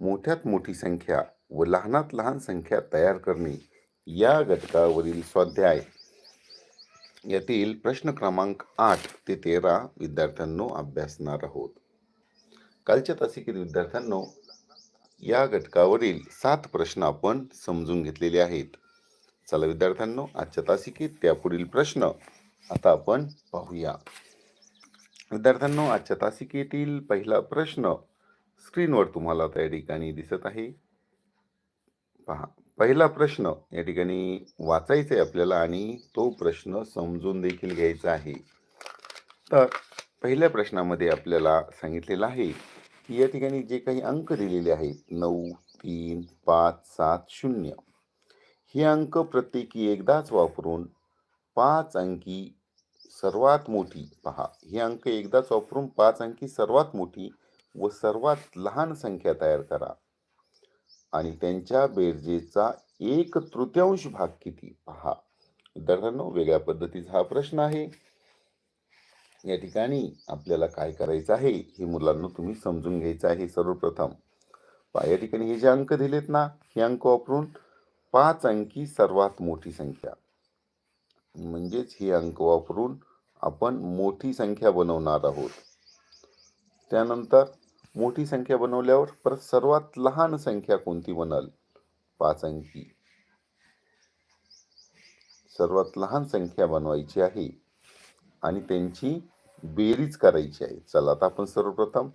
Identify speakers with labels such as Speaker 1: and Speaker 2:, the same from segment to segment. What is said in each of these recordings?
Speaker 1: मोठ्यात मोठी संख्या व लहानात लहान संख्या तयार करणे या घटकावरील स्वाध्याय यातील प्रश्न क्रमांक आठ ते तेरा विद्यार्थ्यांनो अभ्यासणार आहोत. कालच्या तासिकेत विद्यार्थ्यांनो या घटकावरील सात प्रश्न आपण समजून घेतलेले आहेत. चला विद्यार्थ्यांनो आजच्या तासिकेत त्यापुढील प्रश्न आता आपण पाहूया. विद्यार्थ्यांनो आजच्या तासिकेतील पहिला प्रश्न स्क्रीनवर तुम्हाला आता या ठिकाणी दिसत आहे. पहा पहिला प्रश्न या ठिकाणी वाचायचा आहे आपल्याला आणि तो प्रश्न समजून देखील घ्यायचा आहे. तर पहिल्या प्रश्नामध्ये आपल्याला सांगितलेलं आहे की या ठिकाणी जे काही अंक दिलेले आहेत नऊ तीन पाच सात शून्य हे अंक प्रत्येकी एकदाच वापरून पाच अंकी सर्वात मोठी पहा हे अंक एकदाच वापरून पाच अंकी सर्वात मोठी व सर्वात लहान संख्या तयार करा. आणि त्यांच्या बेरजेचा एक तृतीयांश भाग किती? पहा. विद्यार्थ्यांनो वेगळ्या पद्धतीचा हा प्रश्न आहे. या ठिकाणी आपल्याला काय करायचं आहे? हे मुलांना तुम्ही समजून घ्यायचं आहे सर्वप्रथम. या ठिकाणी हे जे अंक दिलेत ना हे अंक वापरून पाच अंकी सर्वात मोठी संख्या. म्हणजेच हे अंक वापरून आपण मोठी संख्या बनवणार आहोत. त्यानंतर मोठी संख्या बनवल्यावर परत सर्वात लहान संख्या कोणती बनल? पाच अंकी. सर्वात लहान संख्या बनवायची आहे आणि त्यांची बेरीज करायची आहे. चला आता आपण सर्वप्रथम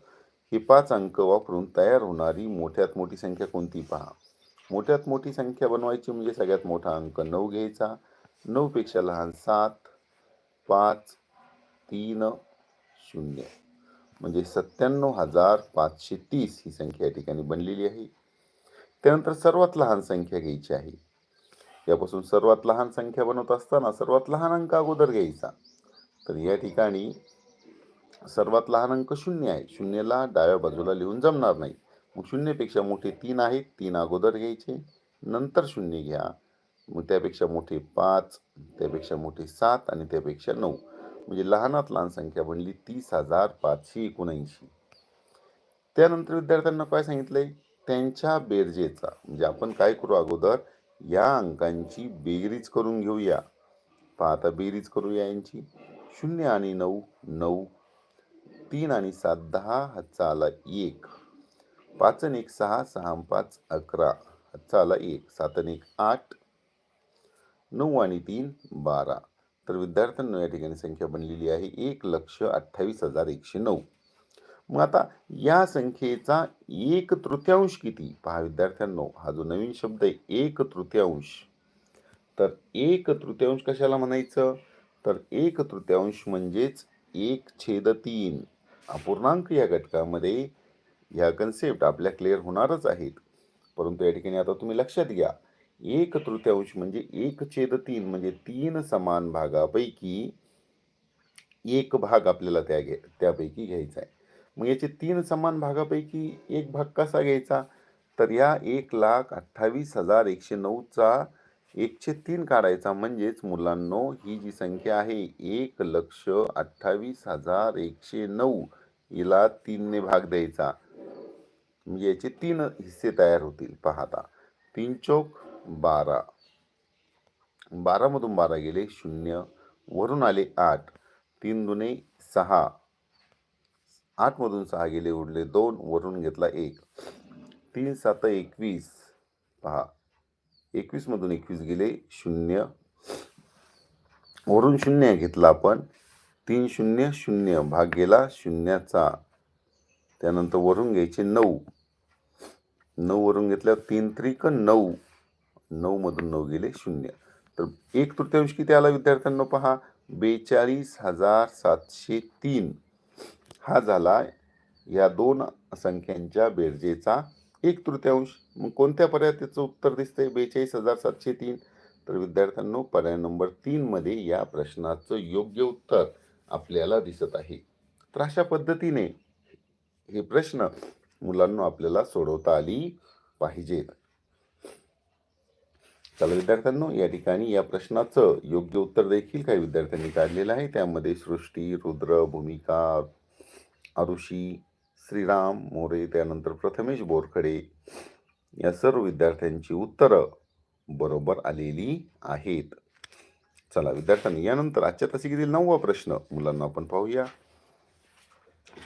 Speaker 1: हे पाच अंक वापरून तयार होणारी मोठ्यात मोठी संख्या कोणती पहा. मोठ्यात मोठी संख्या बनवायची म्हणजे सगळ्यात मोठा अंक नऊ घ्यायचा. नऊपेक्षा लहान सात पाच तीन शून्य. म्हणजे सत्त्याण्णव हजार पाचशे तीस ही संख्या या ठिकाणी बनलेली आहे. त्यानंतर सर्वात लहान संख्या घ्यायची आहे. यापासून सर्वात लहान संख्या बनवत असताना सर्वात लहान अंक अगोदर घ्यायचा. तर या ठिकाणी सर्वात लहान अंक शून्य आहे. शून्यला डाव्या बाजूला लिहून जमणार नाही. मग शून्यपेक्षा मोठे तीन आहेत. तीन अगोदर घ्यायचे. नंतर शून्य घ्या. मग त्यापेक्षा मोठे पाच त्यापेक्षा मोठे सात आणि त्यापेक्षा नऊ. म्हणजे लहानात लहान संख्या बनली तीस हजार पाचशे एकोणऐंशी. त्यानंतर विद्यार्थ्यांना काय सांगितलंय? त्यांच्या बेरजेचा म्हणजे आपण काय करू अगोदर या अंकांची बेरीज करून घेऊया. पहा आता बेरीज करूया यांची. शून्य आणि नऊ नऊ. तीन आणि सात दहा हातचा आला एक. पाच आणि एक सहा सहा पाच अकरा हातचा आला एक. सात आणि एक आठ. नऊ आणि तीन बारा. तर विद्यार्थ्यांना या ठिकाणी संख्या बनलेली आहे एक लक्ष अठ्ठावीस हजार एकशे नऊ. मग आता या संख्येचा एक तृतीयांश किती? पहा विद्यार्थ्यांनो हा जो नवीन शब्द आहे एक तृतीयांश. तर एक तृतीयांश कशाला म्हणायचं? तर एक तृतीयांश म्हणजेच एक छेद तीन. अपूर्णांक या घटकामध्ये ह्या कन्सेप्ट आपल्या क्लिअर होणारच आहेत. परंतु या ठिकाणी आता तुम्ही लक्षात घ्या एक तृतीयांश म्हणजे एक छेद तीन म्हणजे तीन समान भागापैकी एक भाग आपल्याला त्या घ्या त्यापैकी घ्यायचा आहे. मग याचे तीन समान भागापैकी एक भाग कसा घ्यायचा? तर या एक लाख अठ्ठावीस हजार एकशे नऊचा एकशे तीन काढायचा म्हणजेच मुलांनो ही जी संख्या आहे एक लक्ष अठ्ठावीस हजार एकशे नऊ हिला तीनने भाग द्यायचा. म्हणजे याचे तीन हिस्से तयार होतील. पाहता. तीन चौक बारा. बारामधून बारा गेले शून्य. वरून आले आठ. तीन दुने सहा. आठमधून सहा गेले उरले दोन. वरून घेतला एक. तीन सात एकवीस. पहा. एकवीसमधून एकवीस गेले शून्य. वरून शून्य घेतला आपण. तीन शून्य शून्य. भाग गेला शून्याचा. त्यानंतर वरून घ्यायचे नऊ. नऊ वरून घेतल्यावर तीन त्रिक नऊ. नऊमधून नऊ गेले शून्य. तर एक तृतीयांश किती आला विद्यार्थ्यांना पहा? बेचाळीस हजार सातशे तीन. हा झाला या दोन संख्यांच्या बेरजेचा एक तृतीयांश. मग कोणत्या पर्याय त्याचं उत्तर दिसतंय? बेचाळीस हजार सातशे तीन. तर विद्यार्थ्यांनो पर्याय नंबर तीनमध्ये या प्रश्नाचं योग्य उत्तर आपल्याला दिसत आहे. तर अशा पद्धतीने हे प्रश्न मुलांना आपल्याला सोडवता आली पाहिजेत. चला विद्यार्थ्यांनो या ठिकाणी या प्रश्नाचं योग्य उत्तर देखील काही विद्यार्थ्यांनी काढलेलं आहे. त्यामध्ये सृष्टी रुद्र भूमिका आरुषी श्रीराम मोरे त्यानंतर प्रथमेश बोरखडे या सर्व विद्यार्थ्यांची उत्तरं बरोबर आलेली आहेत. चला विद्यार्थ्यांनी यानंतर आजच्या तासिकेतील नववा प्रश्न मुलांना आपण पाहूया.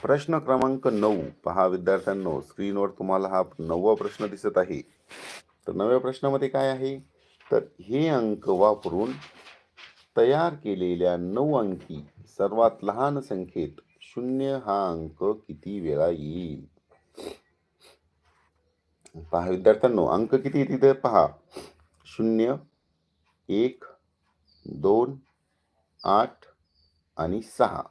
Speaker 1: प्रश्न क्रमांक नऊ. पहा विद्यार्थ्यांनो स्क्रीनवर तुम्हाला हा नववा प्रश्न दिसत आहे. तर नव्या प्रश्नामध्ये काय आहे? तर हे अंक वापरून तयार केलेल्या नऊ अंकी सर्वात लहान संख्येत शून्य हा अंक किती वेळा येईल? पहा विद्यार्थ्यांनो अंक किती येते तर पहा. शून्य एक दोन आठ आणि सहा.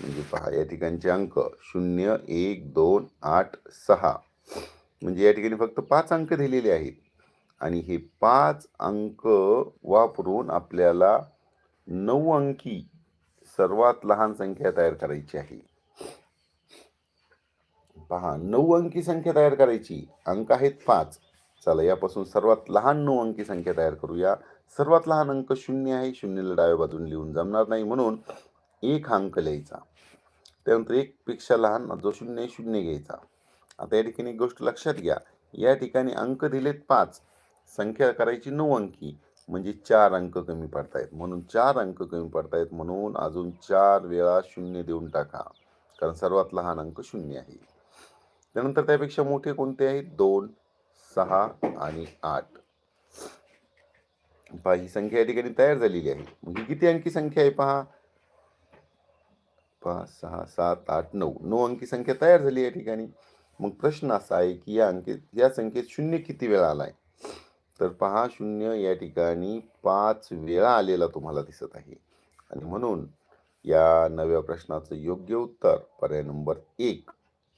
Speaker 1: म्हणजे पहा या ठिकाणचे अंक. शून्य एक दोन आठ सहा. म्हणजे या ठिकाणी फक्त पाच अंक दिलेले आहेत. आणि हे पाच अंक वापरून आपल्याला नऊ अंकी सर्वात लहान संख्या तयार करायची आहे. पहा नऊ अंकी संख्या तयार करायची. अंक आहेत पाच. चला यापासून सर्वात लहान नऊ अंकी संख्या तयार करूया. सर्वात लहान अंक शून्य आहे. शून्यला डाव्या बाजून लिहून जमणार नाही म्हणून एक अंक लिहायचा. त्यानंतर एक पेक्षा लहान जो शून्य शून्य घ्यायचा. आता या ठिकाणी एक गोष्ट लक्षात घ्या. या ठिकाणी अंक दिलेत पाच. संख्या करायची नऊ अंकी म्हणजे चार अंक कमी पडतायत. म्हणून चार अंक कमी पडतायत म्हणून अजून चार वेळा शून्य देऊन टाका. कारण सर्वात लहान अंक शून्य आहे. त्यानंतर त्यापेक्षा मोठे कोणते आहेत? दोन सहा आणि आठ. पहा ही संख्या या ठिकाणी तयार झालेली आहे. मग ही किती अंकी संख्या आहे पहा? पाच सहा सात आठ नऊ. नऊ अंकी संख्या तयार झाली या ठिकाणी. मग प्रश्न असा आहे की या अंकेत या संख्येत शून्य किती वेळा आलाय? तर पहा शून्य या ठिकाणी पाच वेळा आलेला तुम्हाला दिसत आहे. आणि म्हणून या नव्या प्रश्नाचं योग्य उत्तर पर्याय नंबर एक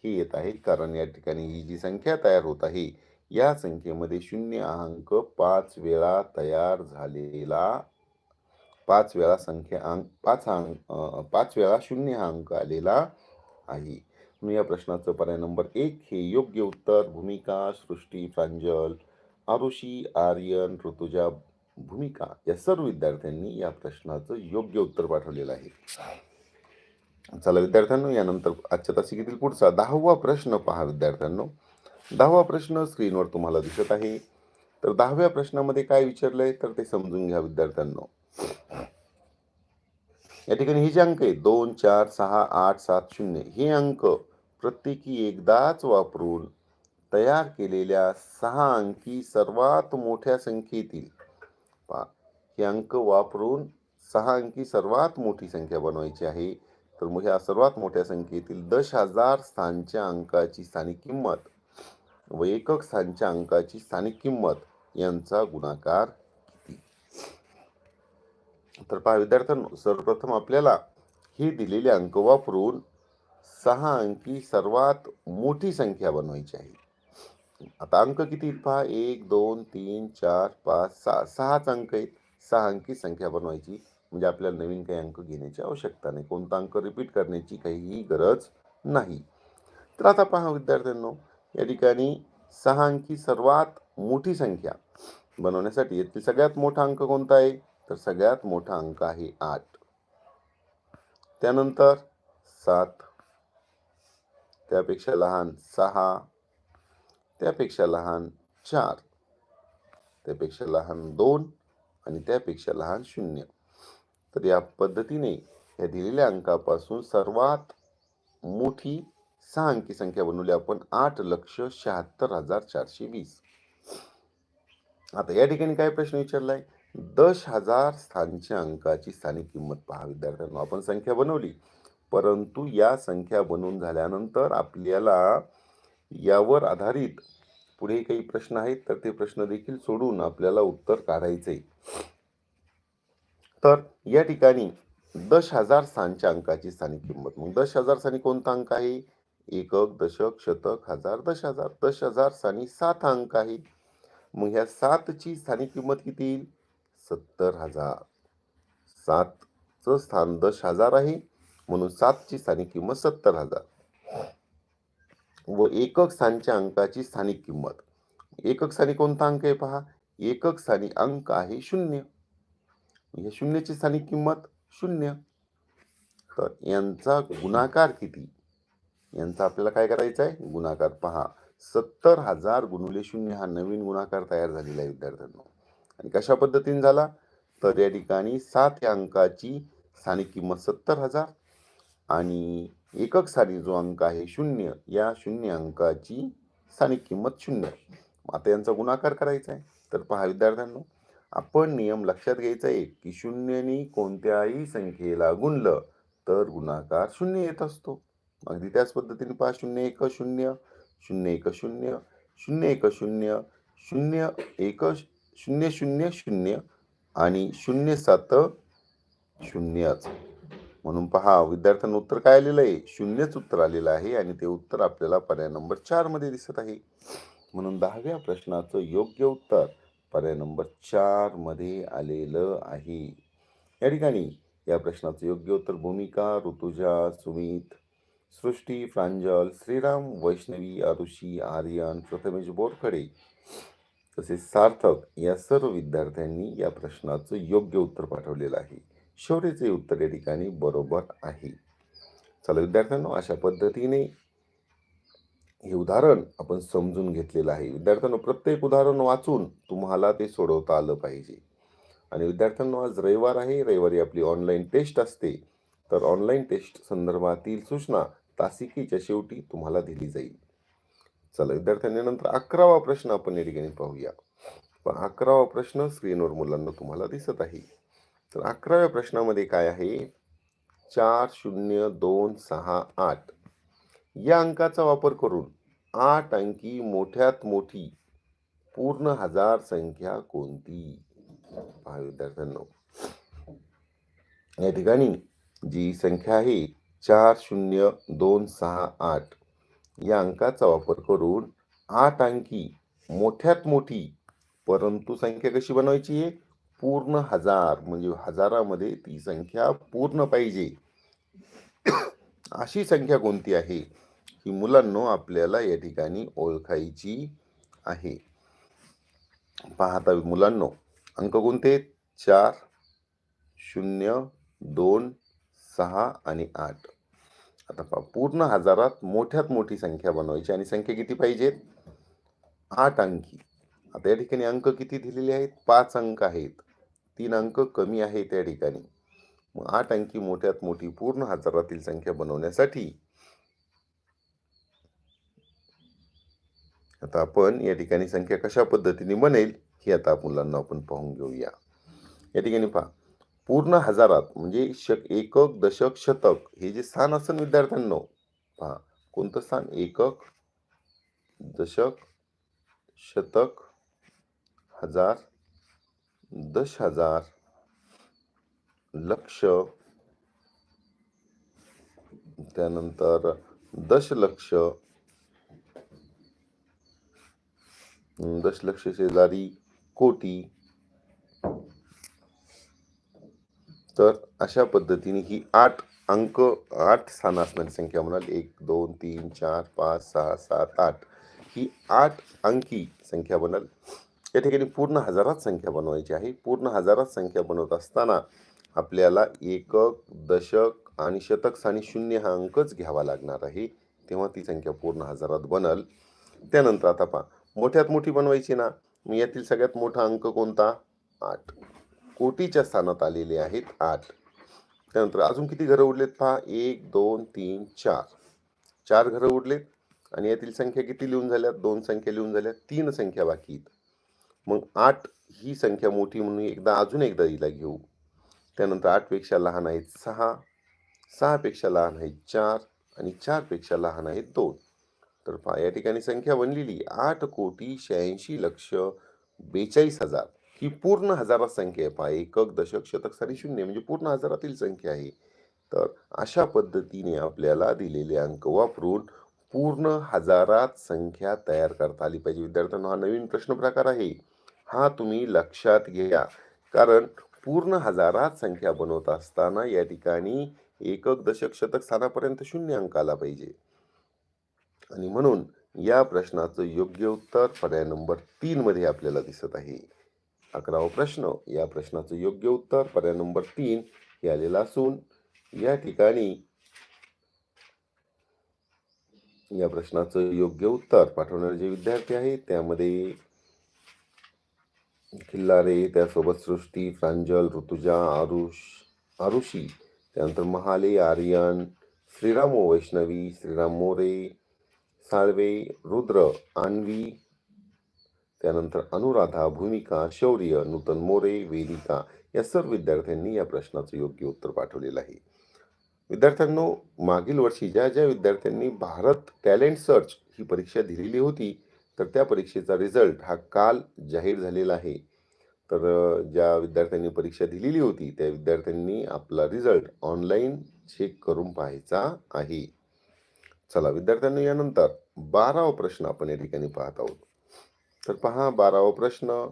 Speaker 1: हे येत आहे. कारण या ठिकाणी ही जी संख्या तयार होत आहे या संख्येमध्ये शून्य अंक पाच वेळा तयार झालेला पाच वेळा संख्या अंक पाच अंक पाच वेळा शून्य हा अंक आलेला आहे. म्हणून या प्रश्नाचं पर्याय नंबर एक हे योग्य उत्तर भूमिका सृष्टी प्रांजल आरुषी आर्यन ऋतुजा भूमिका या सर्व विद्यार्थ्यांनी या प्रश्नाचं योग्य उत्तर पाठवलेलं आहे. चला विद्यार्थ्यांनो यानंतर आजच्या तासिकेतील पुढचा दहावा प्रश्न पहा विद्यार्थ्यांनो. दहावा प्रश्न स्क्रीनवर तुम्हाला दिसत आहे. तर दहाव्या प्रश्नामध्ये काय विचारलंय? तर ते समजून घ्या विद्यार्थ्यांनो. या ठिकाणी हे जे अंक आहे दोन चार सहा आठ सात शून्य हे अंक प्रत्येकी एकदाच वापरून तयार केलेल्या सहा अंकी सर्वात मोठ्या संख्येतील. पा हे अंक वापरून सहा अंकी सर्वात मोठी संख्या बनवायची आहे. तर मग ह्या सर्वात मोठ्या संख्येतील दश हजार स्थानच्या अंकाची स्थानिक किंमत व एकक स्थानच्या अंकाची स्थानिक किंमत यांचा गुणाकार किती? तर पहा विद्यार्थ्यांनो सर्वप्रथम आपल्याला हे दिलेले अंक वापरून सहा अंकी सर्वात मोठी संख्या बनवायची आहे. आता अंक किती आहेत पहा? एक दोन तीन चार पाच सहा. सहाच अंक आहेत. सहा अंकी संख्या बनवायची. म्हणजे आपल्याला नवीन काही अंक घेण्याची आवश्यकता नाही. कोणता अंक रिपीट करण्याची काहीही गरज नाही. तर आता पहा विद्यार्थ्यांनो या ठिकाणी सहा अंकी सर्वात मोठी संख्या बनवण्यासाठी यातील सगळ्यात मोठा अंक कोणता आहे? तर सगळ्यात मोठा अंक आहे आठ. त्यानंतर सात. त्यापेक्षा लहान सहा. त्यापेक्षा लहान चार त्यापेक्षा लहान दोन आणि त्यापेक्षा लहान शून्य. तर या पद्धतीने या दिलेल्या अंकापासून सर्वात मोठी सहा अंकी संख्या बनवली आपण आठ लक्ष शहात्तर हजार चारशे वीस. आता या ठिकाणी काय प्रश्न विचारलाय? दश हजार स्थानच्या अंकाची स्थानिक किंमत पहा विद्यार्थ्यांना. आपण संख्या बनवली परंतु या संख्या बनवून झाल्यानंतर आपल्याला यावर आधारित पुढे काही प्रश्न आहेत तर ते प्रश्न देखील सोडून आपल्याला उत्तर काढायचे तर या ठिकाणी दश हजार स्थानच्या अंकाची स्थानिक किंमत. मग दश हजार स्थानी कोणता अंक आहे? एकक दशक शतक हजार दश हजार. दश हजार स्थानी सात अंक आहे. मग ह्या सातची स्थानिक किंमत किती येईल? सत्तर हजार. सातचं स्थान दश हजार आहे. म्हणून सातची स्थानिक किंमत सत्तर हजार. व एकक स्थानच्या अंकाची स्थानिक किंमत. एकक स्थानी कोणता अंक आहे पहा? एकक स्थानी अंक आहे शून्य. या शून्याची स्थानिक किंमत शून्य. तर यांचा गुणाकार किती? यांचा आपल्याला काय करायचा आहे? गुणाकार पहा. सत्तर हजार गुणुले शून्य हा नवीन गुणाकार तयार झालेला आहे विद्यार्थ्यांनो. आणि कशा पद्धतीने झाला? तर या ठिकाणी सात या अंकाची स्थानिक किंमत सत्तर हजार. आणि एकक सारी जो अंक आहे शून्य या शून्य अंकाची स्थानिक किंमत शून्य आता यांचा गुणाकार करायचा आहे. तर पहा विद्यार्थ्यांनो आपण नियम लक्षात घ्यायचा आहे की शून्यनी कोणत्याही संख्येला गुणलं तर गुणाकार शून्य येत असतो. अगदी त्याच पद्धतीने पहा शून्य एक शून्य शून्य एक शून्य शून्य एक शून्य शून्य एक शून्य शून्य शून्य आणि शून्य सात शून्यच. म्हणून पहा विद्यार्थ्यांना उत्तर काय आलेलं आहे? शून्यच उत्तर आलेलं आहे आणि ते उत्तर आपल्याला पर्याय नंबर चारमध्ये दिसत आहे. म्हणून दहाव्या प्रश्नाचं योग्य उत्तर पर्याय नंबर चारमध्ये आलेलं आहे. या ठिकाणी या प्रश्नाचं योग्य उत्तर भूमिका ऋतुजा सुमित सृष्टी प्रांजल श्रीराम वैष्णवी आरुषी आर्यन प्रथमेश बोरखडे तसेच सार्थक या सर्व विद्यार्थ्यांनी या प्रश्नाचं योग्य उत्तर पाठवलेलं आहे. शेवटचे उत्तर या ठिकाणी बरोबर आहे. चला विद्यार्थ्यांनो अशा पद्धतीने हे उदाहरण आपण समजून घेतलेलं आहे. विद्यार्थ्यांनो प्रत्येक उदाहरण वाचून तुम्हाला ते सोडवता आलं पाहिजे. आणि विद्यार्थ्यांनो आज रविवार आहे. रविवारी आपली ऑनलाईन टेस्ट असते. तर ऑनलाईन टेस्ट संदर्भातील सूचना तासिकेच्या शेवटी तुम्हाला दिली जाईल. चला विद्यार्थ्यांनी नंतर अकरावा प्रश्न आपण या ठिकाणी पाहूया. पण अकरावा प्रश्न स्क्रीनवर मुलांना तुम्हाला दिसत आहे. तर अकराव्या प्रश्नामध्ये काय आहे? चार शून्य दोन सहा आठ. या अंकाचा वापर करून आठ अंकी मोठ्यात मोठी पूर्ण हजार संख्या कोणती? पहा विद्यार्थ्यांनो. या ठिकाणी जी संख्या आहे चार शून्य दोन सहा आठ या अंकाचा वापर करून आठ अंकी मोठ्यात मोठी परंतु संख्या कशी बनवायची आहे? पूर्ण हजार म्हणजे हजारामध्ये ती संख्या पूर्ण पाहिजे. अशी संख्या कोणती आहे? ही मुलांनो आपल्याला या ठिकाणी ओळखायची आहे. पाहता मुलांनो अंक कोणते चार शून्य दोन सहा आणि आठ. आता पहा पूर्ण हजारात मोठ्यात मोठी संख्या बनवायची आणि संख्या किती पाहिजेत? आठ अंकी. आता या ठिकाणी अंक किती दिलेले आहेत? पाच अंक आहेत. तीन अंक कमी आहे त्या ठिकाणी. मग आठ अंकी मोठ्यात मोठी पूर्ण हजारातील संख्या बनवण्यासाठी आता आपण या ठिकाणी संख्या कशा पद्धतीने बनेल ही आता मुलांना आपण पाहून घेऊया. या ठिकाणी पहा. पूर्ण हजारात म्हणजे शक एकक दशक शतक हे जे स्थान असेल विद्यार्थ्यांनो पहा. कोणतं स्थान? एकक दशक शतक हजार दश हजार लक्ष. त्यानंतर दशलक्ष दशलक्ष शेजारी कोटी. तर अशा पद्धतीने ही आठ अंक आठ स्थान असणारी संख्या म्हणाल. एक दोन तीन चार पाच सहा सात आठ. ही आठ अंकी संख्या बनाल या ठिकाणी पूर्ण हजारात संख्या बनवायची आहे. पूर्ण हजारात संख्या बनवत असताना आपल्याला एकक दशक आणि शतक आणि शून्य हा अंकच घ्यावा लागणार आहे. तेव्हा ती संख्या पूर्ण हजारात बनल. त्यानंतर आता पहा मोठ्यात मोठी बनवायची ना? मी यातील सगळ्यात मोठा अंक कोणता? आठ. कोटीच्या स्थानात आलेले आहेत आठ. त्यानंतर अजून किती घरं उरलेत पहा? एक दोन तीन चार. चार घरं उरलेत आणि यातील संख्या किती लिहून झाल्यात? दोन संख्या लिहून झाल्या तीन संख्या बाकी आहेत. मग आठ ही संख्या मोठी म्हणून एकदा अजून एकदा हिला घेऊ. त्यानंतर आठपेक्षा लहान आहेत सहा सहापेक्षा लहान आहेत चार आणि चारपेक्षा लहान आहेत दोन. तर पहा या ठिकाणी संख्या बनलेली आठ कोटी शहाऐंशी लक्ष बेचाळीस हजार. ही पूर्ण हजारात संख्या आहे. पहा एकक दशक शतक सारी शून्य म्हणजे पूर्ण हजारातील संख्या आहे. तर अशा पद्धतीने आपल्याला दिलेले अंक वापरून पूर्ण हजारात संख्या तयार करता आली पाहिजे. विद्यार्थ्यांना हा नवीन प्रश्न प्रकार आहे. हा तुम्ही लक्षात घ्या. कारण पूर्ण हजारात संख्या बनवत असताना या ठिकाणी एकक दशक शतक स्थानापर्यंत शून्य अंक आला पाहिजे. आणि म्हणून या प्रश्नाचं योग्य उत्तर पर्याय नंबर तीन मध्ये आपल्याला दिसत आहे. अकरावा प्रश्न या प्रश्नाचं योग्य उत्तर पर्याय नंबर तीन हे आलेलं असून या ठिकाणी या प्रश्नाचं योग्य उत्तर पाठवणारे जे विद्यार्थी आहेत त्यामध्ये खिल्लारे त्यासोबत सृष्टी प्रांजल ऋतुजा आरुष आरुषी त्यानंतर महाले आर्यन श्रीराम वैष्णवी श्रीराम मोरे साळवे रुद्र आणवी त्यानंतर अनुराधा भूमिका शौर्य नूतन मोरे वेदिका या सर्व विद्यार्थ्यांनी या प्रश्नाचं योग्य उत्तर पाठवलेलं आहे. विद्यार्थ्यांनो मागील वर्षी ज्या ज्या विद्यार्थ्यांनी भारत टॅलेंट सर्च ही परीक्षा दिलेली होती तर त्या परीक्षेचा रिझल्ट हा काल जाहीर झालेला आहे. तर ज्या विद्यार्थ्यांनी परीक्षा दिलेली होती त्या विद्यार्थ्यांनी आपला रिझल्ट ऑनलाईन चेक करून पाहायचा आहे. चला विद्यार्थ्यांनी यानंतर बारावा प्रश्न आपण या ठिकाणी पाहत आहोत. तर पहा बारावा प्रश्न.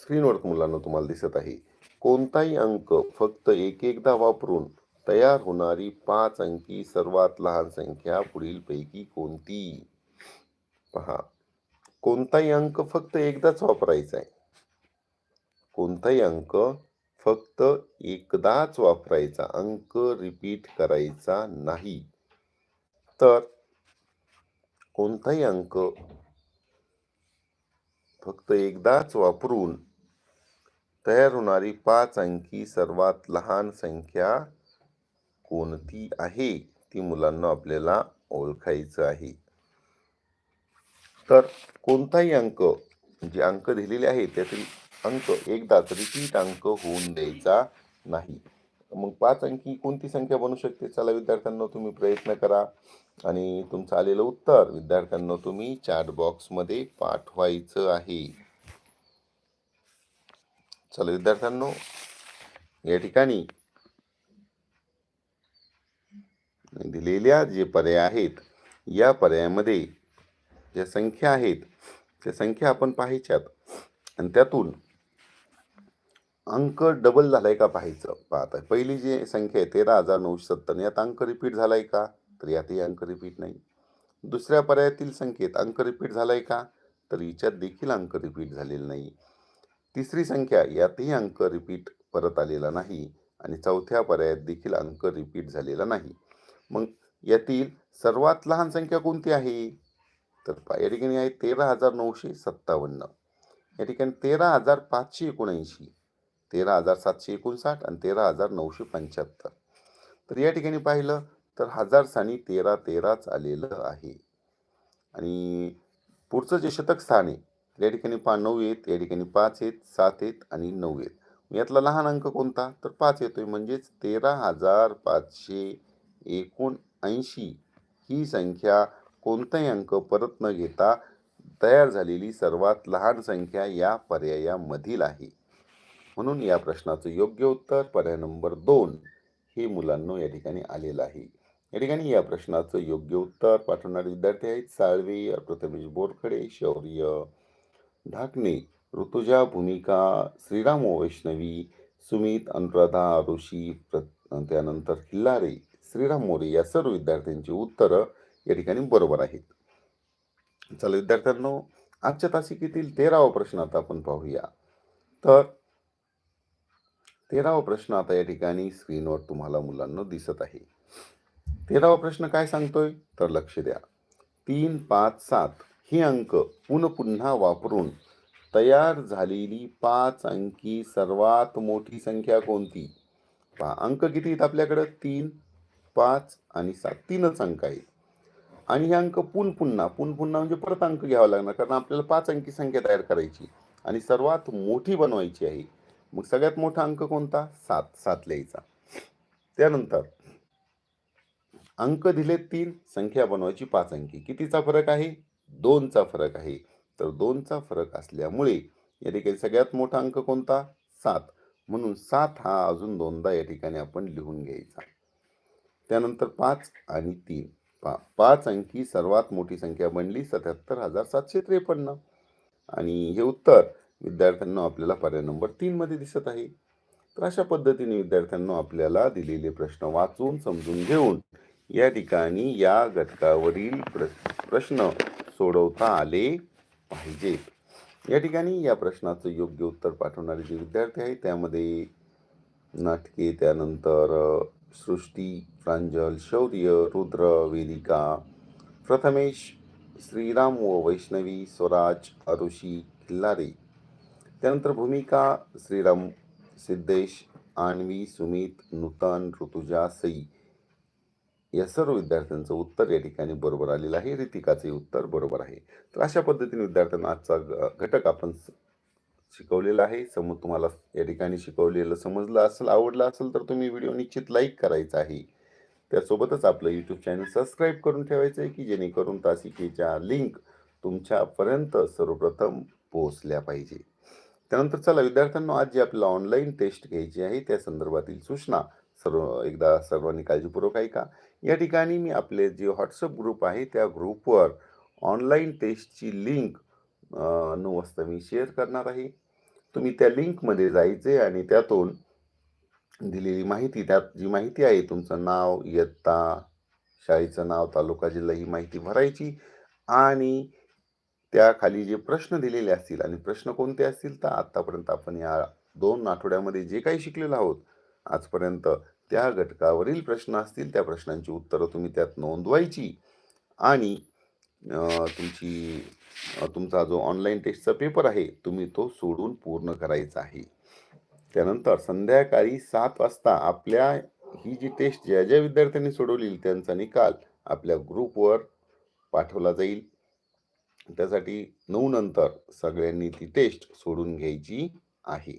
Speaker 1: स्क्रीनवर मुलांना तुम्हाला दिसत आहे. कोणताही अंक फक्त एक एकदा वापरून तयार होणारी पाच अंकी सर्वात लहान संख्या पुढीलपैकी कोणती? पहा. कोणताही अंक फक्त एकदाच वापरायचा आहे. कोणताही अंक फक्त एकदाच वापरायचा अंक रिपीट करायचा नाही. तर कोणताही अंक फक्त एकदाच वापरून तयार होणारी पाच अंकी सर्वात लहान संख्या कोणती आहे ती मुलांना आपल्याला ओळखायचं आहे. तर कोणताही अंक जे अंक दिलेले आहेत त्यातील अंक एकदाच रिपीट अंक होऊन द्यायचा नाही. मग पाच अंकी कोणती संख्या बनू शकते? चला विद्यार्थ्यांना तुम्ही प्रयत्न करा. आणि तुमचं आलेलं उत्तर विद्यार्थ्यांना तुम्ही चॅट बॉक्समध्ये पाठवायचं आहे. चला विद्यार्थ्यांनो या ठिकाणी दिलेल्या जे पर्याय आहेत या पर्यायामध्ये ज्या संख्या आहेत त्या संख्या आपण पाहायच्यात. आणि त्यातून अंक डबल झालाय का पाहायचं? पाहता पहिली जी संख्या आहे तेरा हजार नऊशे सत्तर यात अंक रिपीट झालाय का? तर यातही अंक रिपीट नाही. दुसऱ्या पर्यायातील संख्येत अंक रिपीट झालाय का? तर हिच्यात देखील अंक रिपीट झालेला नाही. तिसरी संख्या यातही अंक रिपीट परत आलेला नाही. आणि चौथ्या पर्यायात देखील अंक रिपीट झालेला नाही. मग यातील सर्वात लहान संख्या कोणती आहे? तर या ठिकाणी आहे तेरा हजार नऊशे सत्तावन्न. या ठिकाणी तेरा हजार पाचशे एकोणऐंशी तेरा हजार सातशे एकोणसाठ आणि तेरा हजार नऊशे पंच्याहत्तर. तर या ठिकाणी पाहिलं तर हजार सानी तेरा तेराच आलेलं आहे. आणि पुढचं जे शतक स्थान आहे या ठिकाणी पा नऊ आहेत या ठिकाणी पाच आहेत सात आहेत आणि नऊ आहेत. यातला लहान अंक कोणता? तर पाच येतोय म्हणजेच तेरा हजार पाचशे एकोणऐंशी ही संख्या कोणताही अंक परत न घेता तयार झालेली सर्वात लहान संख्या या पर्यायामधील आहे. म्हणून या प्रश्नाचं योग्य उत्तर पर्याय नंबर दोन हे मुलांना या ठिकाणी आलेलं आहे. या ठिकाणी या प्रश्नाचं योग्य उत्तर पाठवणारे विद्यार्थी आहेत साळवे प्रथमेश बोरखडे शौर्य ढाकणे ऋतुजा भूमिका श्रीराम वैष्णवी सुमित अनुराधा ऋषी प्र त्यानंतर खिल्लारे श्रीराम मोरे या सर्व विद्यार्थ्यांची उत्तरं या ठिकाणी बरोबर आहेत. चला विद्यार्थ्यांनो आजच्या तासिकेतील तेरावा प्रश्न आता आपण पाहूया. तर तेरावा प्रश्न आता या ठिकाणी स्क्रीनवर तुम्हाला मुलांना दिसत आहे. तेरावा प्रश्न काय सांगतोय? तर लक्ष द्या. तीन पाच सात ही अंक पुन पुन्हा वापरून तयार झालेली पाच अंकी सर्वात मोठी संख्या कोणती? पहा अंक किती आहेत आपल्याकडं? तीन पाच आणि सात. तीनच अंक आहेत. आणि हे अंक पुन पुन्हा पुन पुन्हा म्हणजे परत अंक घ्यावा लागणार कारण आपल्याला पाच अंकी संख्या तयार करायची. आणि सर्वात मोठी बनवायची आहे. मग सगळ्यात मोठा अंक कोणता? सात सात लिहायचा. त्यानंतर अंक दिले तीन संख्या बनवायची पाच अंकी. कितीचा फरक आहे? दोनचा फरक आहे. तर दोनचा फरक असल्यामुळे या ठिकाणी सगळ्यात मोठा अंक कोणता? सात. म्हणून सात हा अजून दोनदा या ठिकाणी आपण लिहून घ्यायचा. त्यानंतर पाच आणि तीन. पा पाच अंकी सर्वात मोठी संख्या बनली सत्याहत्तर हजार सातशे त्रेपन्न. आणि हे उत्तर विद्यार्थ्यांना आपल्याला पर्याय नंबर तीनमध्ये दिसत आहे. तर अशा पद्धतीने विद्यार्थ्यांना आपल्याला दिलेले प्रश्न वाचून समजून घेऊन या ठिकाणी या घटकावरील प्र प्रश्न सोडवता आले पाहिजेत या ठिकाणी या प्रश्नाचं योग्य उत्तर पाठवणारे जे विद्यार्थी आहेत त्यामध्ये नाटके त्यानंतर सृष्टी प्रांजल शौर्य रुद्र वेदिका प्रथमेश श्रीराम व वैष्णवी स्वराज अरुषी खिल्लारे. त्यानंतर भूमिका श्रीराम सिद्धेश आणवी सुमित नूतन ऋतुजा सई. या सर्व विद्यार्थ्यांचं उत्तर या ठिकाणी बरोबर आलेलं आहे. रितिकाचे उत्तर बरोबर आहे. तर अशा पद्धतीने विद्यार्थ्यांना आजचा ग- घटक आपण शिकवलेलं आहे. समोर तुम्हाला या ठिकाणी शिकवलेलं समजलं असेल आवडलं असेल तर तुम्ही व्हिडिओ निश्चित लाईक करायचा आहे. त्यासोबतच आपलं यूट्यूब चॅनल सबस्क्राईब करून ठेवायचं आहे की जेणेकरून तासिकेच्या लिंक तुमच्यापर्यंत सर्वप्रथम पोहोचल्या पाहिजे. त्यानंतर चला विद्यार्थ्यांना आज जी आपल्याला ऑनलाईन टेस्ट घ्यायची आहे त्या संदर्भातील सूचना सर्व एकदा सर्वांनी काळजीपूर्वक ऐका. या ठिकाणी मी आपले जे व्हॉट्सअप ग्रुप आहे त्या ग्रुपवर ऑनलाईन टेस्टची लिंक नऊ वाजता मी शेअर करणार आहे. तुम्ही त्या लिंकमध्ये जायचे आणि त्यातून दिलेली माहिती त्यात जी माहिती आहे तुमचं नाव इयत्ता शाळेचं नाव तालुका जिल्हा ही माहिती भरायची आणि त्या खाली जे प्रश्न दिलेले असतील आणि प्रश्न कोणते असतील तर आत्तापर्यंत आपण या दोन आठवड्यामध्ये जे काही शिकलेलो आहोत आजपर्यंत त्या घटकावरील प्रश्न असतील त्या प्रश्नांची उत्तरं तुम्ही त्यात नोंदवायची आणि तुमची तुमचा जो ऑनलाईन टेस्टचा पेपर आहे तुम्ही तो सोडून पूर्ण करायचा आहे. त्यानंतर संध्याकाळी सात वाजता आपल्या ही जी टेस्ट ज्या ज्या विद्यार्थ्यांनी सोडवली त्यांचा निकाल आपल्या ग्रुपवर पाठवला जाईल. त्यासाठी नऊ नंतर सगळ्यांनी ती टेस्ट सोडून घ्यायची आहे.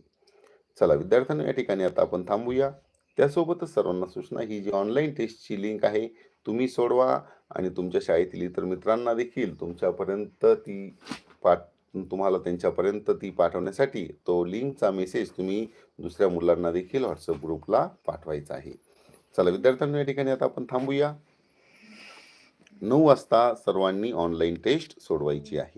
Speaker 1: चला विद्यार्थ्यांना या ठिकाणी आता आपण थांबूया. त्यासोबतच सर्वांना सूचना ही जी ऑनलाईन टेस्टची लिंक आहे तुम्ही सोडवा. आणि तुमच्या शाळेतील इतर मित्रांना देखील तुमच्यापर्यंत ती पाठ तुम्हाला त्यांच्यापर्यंत ती पाठवण्यासाठी तो लिंकचा मेसेज तुम्ही दुसऱ्या मुलांना देखील व्हॉट्सअप ग्रुपला पाठवायचा आहे. चला विद्यार्थ्यांना या ठिकाणी आता आपण थांबूया. नऊ वाजता सर्वांनी ऑनलाईन टेस्ट सोडवायची आहे.